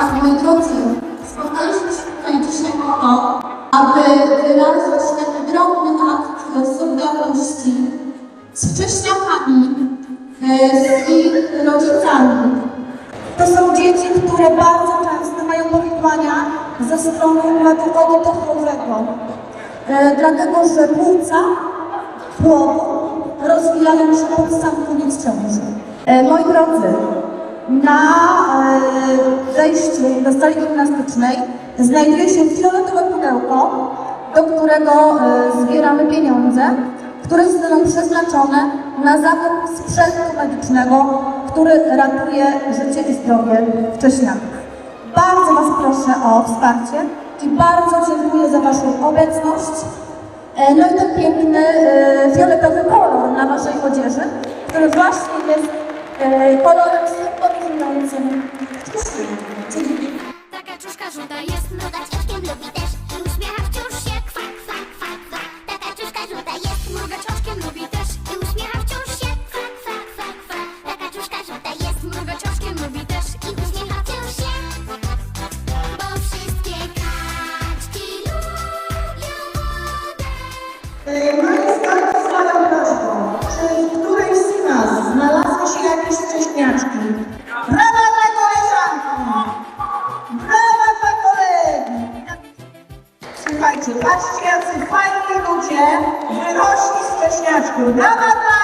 Tak, moi drodzy, spotkaliśmy się tutaj dzisiaj po to, aby wyrazić ten drobny akt solidarności z wcześniakami, e, z ich rodzicami. To są dzieci, które bardzo często mają powikłania ze strony układu oddechowego. E, dlatego, że płuca, płowo rozwijają się pod sam koniec ciąży. E, moi drodzy, na e, wejściu do sali gimnastycznej znajduje się fioletowe pudełko, do którego e, zbieramy pieniądze, które zostaną przeznaczone na zakup sprzętu medycznego, który ratuje życie i zdrowie wcześniaków. Bardzo Was proszę o wsparcie i bardzo dziękuję za Waszą obecność. E, No i ten piękny e, fioletowy kolor na Waszej odzieży, który właśnie jest 呃，报道的是二零零，就是。Wcześniaczki? Brawa dla koleżanki! Brawa dla kolegi! Słuchajcie, patrzcie jacy fajni ludzie wyrośli z. Brawa dla!